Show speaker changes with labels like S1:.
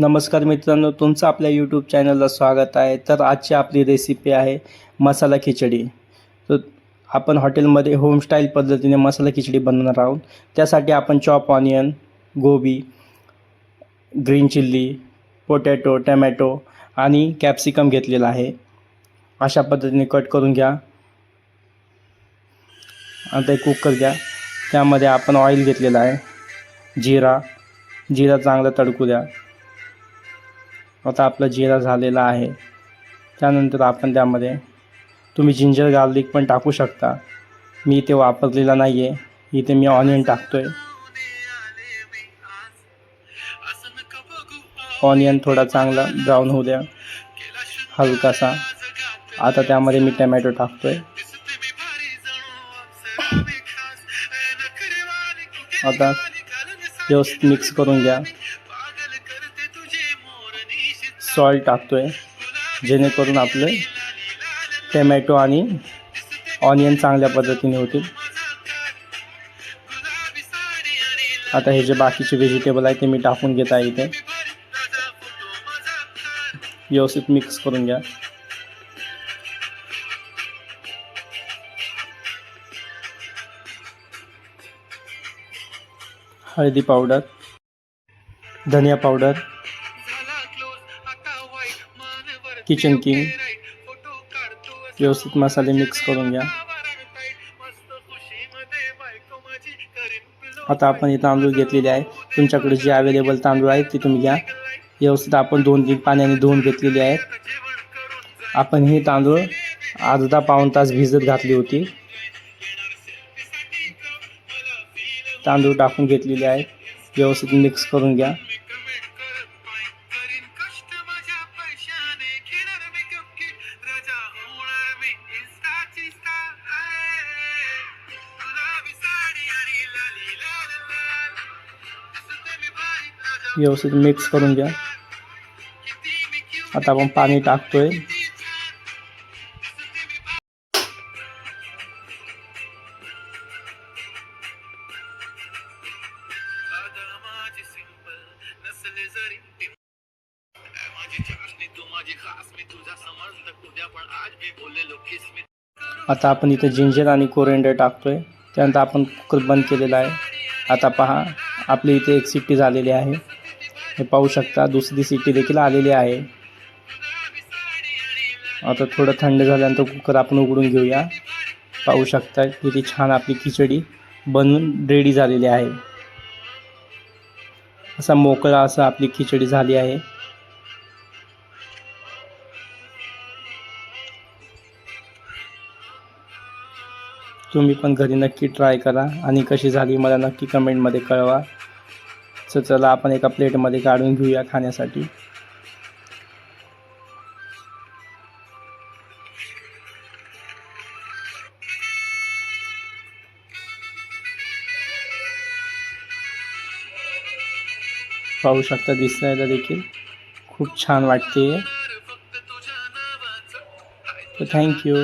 S1: नमस्कार मित्रांनो तुमचं आपल्या यूट्यूब चॅनलला स्वागत आहे. तर आजची आपली रेसिपी आहे मसाला खिचडी. तर आपण हॉटेलमध्ये होमस्टाईल पद्धतीने मसाला खिचडी बनवणार आहोत. त्यासाठी आपण chop onion gobi green chilli potato tomato आणि कॅप्सिकम घेतलेला आहे. अशा पद्धतीने कट करून घ्या. आता ते कुकर घ्या. त्यामध्ये आपण ऑइल घेतलेलं आहे. जिरा. जिरा चांगला तडकू द्या. आता आपला जिरा झालेला आहे. त्यानंतर आपण त्यामध्ये तुम्ही जिंजर गार्लिक पण टाकू शकता. मी इथे वापरलेला नाही आहे इथे मी ऑनियन टाकतो आहे ऑनियन थोडा चांगला ब्राऊन होऊ द्या. हलकासा. आता त्यामध्ये मी टमॅटो टाकतो आहे आता व्यवस्थित मिक्स करून घ्या. सॉल्ट टाकतो आहे जेणेकरून आपले टमॅटो आणि ऑनियन चांगल्या पद्धतीने होतील. आता हे जे बाकीचे व्हेजिटेबल आहे ते मी टाकून घेत आहे इथे. व्यवस्थित मिक्स करून घ्या. हळदी पावडर धनिया पावडर किचन किंग व्यवस्थित मसाले मिक्स करून घ्या. आता आपण हे तांदूळ घेतलेले आहे. तुमच्याकडे जे अवेलेबल तांदूळ आहेत ते तुम्ही घ्या. व्यवस्थित आपण दोन तीन पाण्याने धुवून घेतलेले आहेत आपण हे तांदूळ अर्धा पाऊण तास भिजत घातली होती. तांदूळ टाकून घेतलेले आहेत व्यवस्थित मिक्स करून घ्या. व्यवस्थित मिक्स करून घ्या. आता आपण पाणी टाकतोय. आता आपण इथे जिंजर आणि कोरेंडर टाकतोय. त्यानंतर आपण कुकर बंद केलेला आहे. आता पहा आपली इथे एक सिट्टी झालेली आहे. हे पाहू शकता दुसरी सिटी देखील आलेली आहे. आता थोडं थंड झाल्यानंतर कुकर आपण उघडून घेऊया. पाहू शकता किती छान आपली खिचडी बनवून रेडी झालेली आहे. असा मोकळा असं आपली खिचडी झाली आहे. तुम्ही पण घरी नक्की ट्राय करा आणि कशी झाली मला नक्की कमेंटमध्ये कळवा. तर चला आपण एका प्लेटमध्ये काढून घेऊया खाण्यासाठी. पाहू शकता दिसायला देखील. खूप छान वाटते थँक्यू